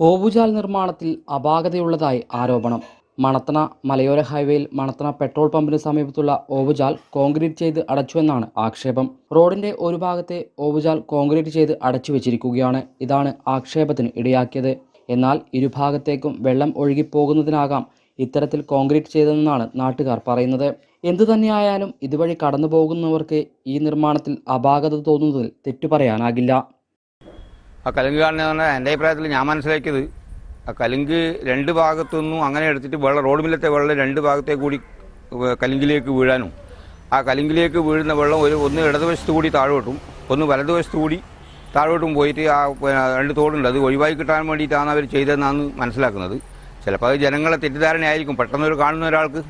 ഓവുചാൽ നിർമ്മാണത്തിൽ അപാകതയുള്ളതായി ആരോപണം. മണത്തണ മലയോര ഹൈവേയിൽ മണത്തണ പെട്രോൾ പമ്പിന് സമീപത്തുള്ള ഓവുചാൽ കോൺക്രീറ്റ് ചെയ്ത് അടച്ചുവെന്നാണ് ആക്ഷേപം. റോഡിന്റെ ഒരു ഭാഗത്തെ ഓവുചാൽ കോൺക്രീറ്റ് ചെയ്ത് അടച്ചു വെച്ചിരിക്കുകയാണ്. ഇതാണ് ആക്ഷേപത്തിന് ഇടയാക്കിയത്. എന്നാൽ ഇരുഭാഗത്തേക്കും വെള്ളം ഒഴുകിപ്പോകുന്നതിനാകാം ഇത്തരത്തിൽ കോൺക്രീറ്റ് ചെയ്തതെന്നാണ് നാട്ടുകാർ പറയുന്നത്. എന്തു തന്നെയായാലും ഇതുവഴി കടന്നു പോകുന്നവർക്ക് ഈ നിർമ്മാണത്തിൽ അപാകത തോന്നുന്നതിൽ തെറ്റു പറയാനാകില്ല. ആ കലുങ്ക് കാണുന്ന എന്റെ അഭിപ്രായത്തിൽ ഞാൻ മനസ്സിലാക്കിയത് ആ കലുങ്ക് രണ്ട് ഭാഗത്തുനിന്നും അങ്ങനെ എടുത്തിട്ട് വെള്ളം റോഡ് മില്ലത്തെ വെള്ളം രണ്ട് ഭാഗത്തേ കൂടി കലുങ്കിലേക്ക് വീഴാനും. ആ കലുങ്കിലേക്ക് വീഴുന്ന വെള്ളം ഒരു ഒന്ന് ഇടതുവശത്ത് കൂടി താഴോട്ടും ഒന്ന് വലതുവശത്ത് കൂടി താഴോട്ടും പോയിട്ട് ആ രണ്ട് തോടുണ്ട്. അത് ഒഴിവാക്കി കിട്ടാൻ വേണ്ടിയിട്ടാണ് അവർ ചെയ്തതെന്നാണ് മനസ്സിലാക്കുന്നത്. ചിലപ്പോൾ അത് ജനങ്ങളെ തെറ്റിദ്ധാരണയായിരിക്കും. പെട്ടെന്ന് ഒരു കാണുന്ന ഒരാൾക്ക്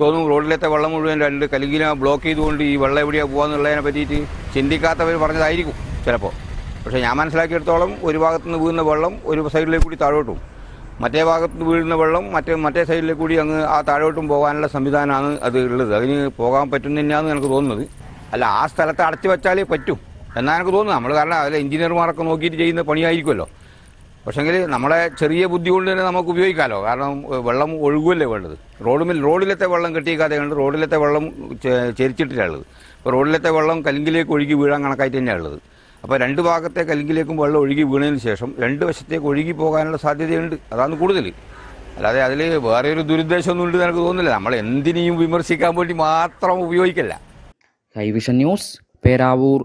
തോന്നും റോഡിലത്തെ വെള്ളം മുഴുവൻ രണ്ട് കലുങ്കിനെ ബ്ലോക്ക് ചെയ്തുകൊണ്ട് ഈ വെള്ളം എവിടെയാണ് പോകാന്നുള്ളതിനെ പറ്റിയിട്ട് ചിന്തിക്കാത്തവർ പറഞ്ഞതായിരിക്കും ചിലപ്പോൾ പക്ഷേ ഞാൻ മനസ്സിലാക്കിയെടുത്തോളം ഒരു ഭാഗത്തു നിന്ന് വീഴുന്ന വെള്ളം ഒരു സൈഡിലേക്ക് കൂടി താഴോട്ടും മറ്റേ ഭാഗത്ത് നിന്ന് വീഴുന്ന വെള്ളം മറ്റേ മറ്റേ സൈഡിലേക്ക് കൂടി അങ്ങ് ആ താഴോട്ടും പോകാനുള്ള സംവിധാനമാണ് അത് ഉള്ളത്. അതിന് പോകാൻ പറ്റുന്നതന്നെയാണെന്ന് എനിക്ക് തോന്നുന്നത്. അല്ല ആ സ്ഥലത്ത് അടച്ചു വെച്ചാലേ പറ്റും എന്നാണ് എനിക്ക് തോന്നുന്നത്. നമ്മൾ കാരണം അതിൽ എഞ്ചിനീയർമാരൊക്കെ നോക്കിയിട്ട് ചെയ്യുന്ന പണിയായിരിക്കുമല്ലോ. പക്ഷേങ്കിൽ നമ്മളെ ചെറിയ ബുദ്ധി കൊണ്ട് തന്നെ നമുക്ക് ഉപയോഗിക്കാമല്ലോ കാരണം വെള്ളം ഒഴുകുമല്ലേ വേണ്ടത്? റോഡുമിൽ റോഡിലത്തെ വെള്ളം കെട്ടിയേക്കാതെ കണ്ട് റോഡിലത്തെ വെള്ളം ചെ- ചെരിച്ചിട്ടിട്ടാണ് ഉള്ളത്. അപ്പോൾ റോഡിലത്തെ വെള്ളം കലിങ്കിലേക്ക് ഒഴുകി വീഴാൻ കണക്കായിട്ട് തന്നെയാണ് ഉള്ളത്. അപ്പോൾ രണ്ട് ഭാഗത്തെ കലിങ്കിലേക്കും വെള്ളം ഒഴുകി വീണതിന് ശേഷം രണ്ട് വശത്തേക്ക് ഒഴുകി പോകാനുള്ള സാധ്യതയുണ്ട്. അതാണ് കൂടുതൽ. അല്ലാതെ അതിൽ വേറെ ഒരു ദുരുദ്ദേശമൊന്നും ഉണ്ട് എനിക്ക് തോന്നുന്നില്ല. നമ്മൾ എന്തിനേയും വിമർശിക്കാൻ വേണ്ടി മാത്രം ഉപയോഗിക്കല്ല. കൈവിഷൻ ന്യൂസ് പേരാവൂർ